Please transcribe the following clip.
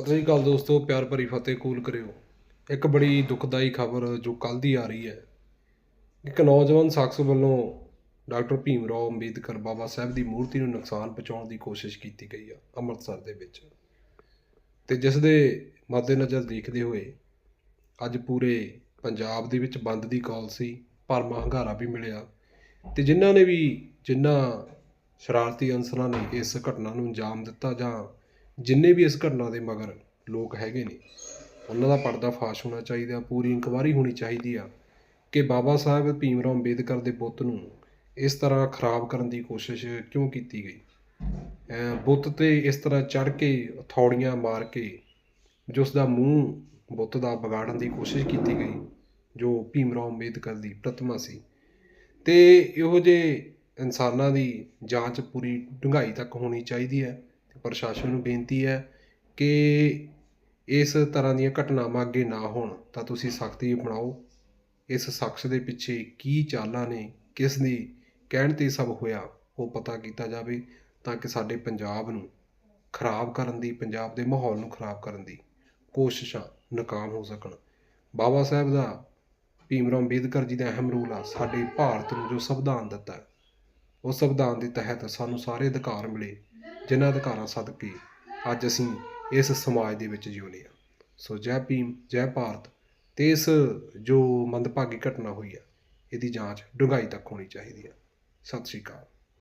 ਸਤਿ ਸ਼੍ਰੀ ਅਕਾਲ ਦੋਸਤੋ, ਪਿਆਰ ਭਰੀ ਫਤਿਹ ਕੂਲ ਕਰਿਓ। ਇੱਕ ਬੜੀ ਦੁਖਦਾਈ ਖਬਰ ਜੋ ਕੱਲ ਦੀ ਆ ਰਹੀ ਹੈ। ਇੱਕ ਨੌਜਵਾਨ ਸ਼ਖਸ ਵੱਲੋਂ ਡਾਕਟਰ ਭੀਮ ਰਾਓ ਅੰਬੇਦਕਰ ਬਾਬਾ ਸਾਹਿਬ ਦੀ ਮੂਰਤੀ ਨੂੰ ਨੁਕਸਾਨ ਪਹੁੰਚਾਉਣ ਦੀ ਕੋਸ਼ਿਸ਼ ਕੀਤੀ ਗਈ ਆ ਅੰਮ੍ਰਿਤਸਰ ਦੇ ਵਿੱਚ। ਤੇ ਜਿਸ ਦੇ ਮੱਦੇਨਜ਼ਰ ਦੇਖਦੇ ਹੋਏ ਅੱਜ ਪੂਰੇ ਪੰਜਾਬ ਦੇ ਵਿੱਚ ਬੰਦ ਦੀ ਕਾਲ ਸੀ ਭਰਮਾ ਹੰਗਾਰਾ ਵੀ ਮਿਲਿਆ। ਤੇ ਜਿਨ੍ਹਾਂ ਨੇ ਵੀ ਜਿਨ੍ਹਾਂ ਸ਼ਰਾਰਤੀ ਅਨਸਰਾਂ ਨੇ ਇਸ ਘਟਨਾ ਨੂੰ ਅੰਜਾਮ ਦਿੱਤਾ ਜਾਂ ਜਿੰਨੇ ਵੀ ਇਸ ਘਟਨਾ ਦੇ ਮਗਰ ਲੋਕ ਹੈਗੇ ਨੇ, ਉਹਨਾਂ ਦਾ ਪਰਦਾ ਫਾਸ਼ ਹੋਣਾ ਚਾਹੀਦਾ, ਪੂਰੀ ਇਨਕੁਆਇਰੀ ਹੋਣੀ ਚਾਹੀਦੀ ਆ ਕਿ ਬਾਬਾ ਸਾਹਿਬ ਭੀਮ ਰਾਓ ਅੰਬੇਦਕਰ ਦੇ ਬੁੱਤ ਨੂੰ ਇਸ ਤਰ੍ਹਾਂ ਖਰਾਬ ਕਰਨ ਦੀ ਕੋਸ਼ਿਸ਼ ਕਿਉਂ ਕੀਤੀ ਗਈ? ਬੁੱਤ ਤੇ ਇਸ ਤਰ੍ਹਾਂ ਚੜ ਕੇ ਥੌੜੀਆਂ ਮਾਰ ਕੇ ਜੋ ਦਾ ਮੂੰਹ ਬੁੱਤ ਦਾ ਵਿਗਾੜਨ ਦੀ ਕੋਸ਼ਿਸ਼ ਕੀਤੀ ਗਈ, ਜੋ ਭੀਮ ਰਾਓ ਅੰਬੇਦਕਰ ਦੀ ਪ੍ਰਤਿਮਾ ਸੀ, ਤੇ ਇਹੋ ਜਿਹੇ ਇਨਸਾਨਾਂ ਦੀ ਜਾਂਚ ਪੂਰੀ ਡੂੰਘਾਈ ਤੱਕ ਹੋਣੀ ਚਾਹੀਦੀ ਹੈ। ਪ੍ਰਸ਼ਾਸਨ ਨੂੰ ਬੇਨਤੀ ਹੈ ਕਿ ਇਸ ਤਰ੍ਹਾਂ ਦੀਆਂ ਘਟਨਾਵਾਂ ਅੱਗੇ ਨਾ ਹੋਣ, ਤਾਂ ਤੁਸੀਂ ਸਖਤੀ ਅਪਣਾਓ। ਇਸ ਸ਼ਖਸ ਦੇ ਪਿੱਛੇ ਕੀ ਚਾਲਾਂ ਨੇ, ਕਿਸ ਦੀ ਕਹਿਣ ਤੇ ਸਭ ਹੋਇਆ, ਉਹ ਪਤਾ ਕੀਤਾ ਜਾਵੇ ਤਾਂ ਕਿ ਸਾਡੇ ਪੰਜਾਬ ਨੂੰ ਖਰਾਬ ਕਰਨ ਦੀ, ਪੰਜਾਬ ਦੇ ਮਾਹੌਲ ਨੂੰ ਖਰਾਬ ਕਰਨ ਦੀ ਕੋਸ਼ਿਸ਼ਾਂ ਨਾਕਾਮ ਹੋ ਸਕਣ। ਬਾਬਾ ਸਾਹਿਬ ਦਾ ਭੀਮ ਰਾਓ ਅੰਬੇਦਕਰ ਜੀ ਦਾ ਅਹਿਮ ਰੋਲ ਆ, ਸਾਡੇ ਭਾਰਤ ਨੂੰ ਜੋ ਸੰਵਿਧਾਨ ਦਿੱਤਾ ਹੈ ਉਸ ਸੰਵਿਧਾਨ ਦੇ ਤਹਿਤ ਸਾਨੂੰ ਸਾਰੇ ਅਧਿਕਾਰ ਮਿਲੇ। ਜਿਨ੍ਹਾਂ ਅਧਿਕਾਰਾਂ ਸਦਕੇ ਅੱਜ ਅਸੀਂ ਇਸ ਸਮਾਜ ਦੇ ਵਿੱਚ ਜਿਉਂਦੇ ਹਾਂ। ਸੋ ਜੈ ਭੀਮ, ਜੈ ਭਾਰਤ ਤੇ ਇਸ ਜੋ ਮੰਦਭਾਗੀ ਘਟਨਾ ਹੋਈ ਆ, ਇਹਦੀ ਜਾਂਚ ਡੂੰਘਾਈ ਤੱਕ ਹੋਣੀ ਚਾਹੀਦੀ ਹੈ ਸਤਿ ਸ਼੍ਰੀ ਅਕਾਲ।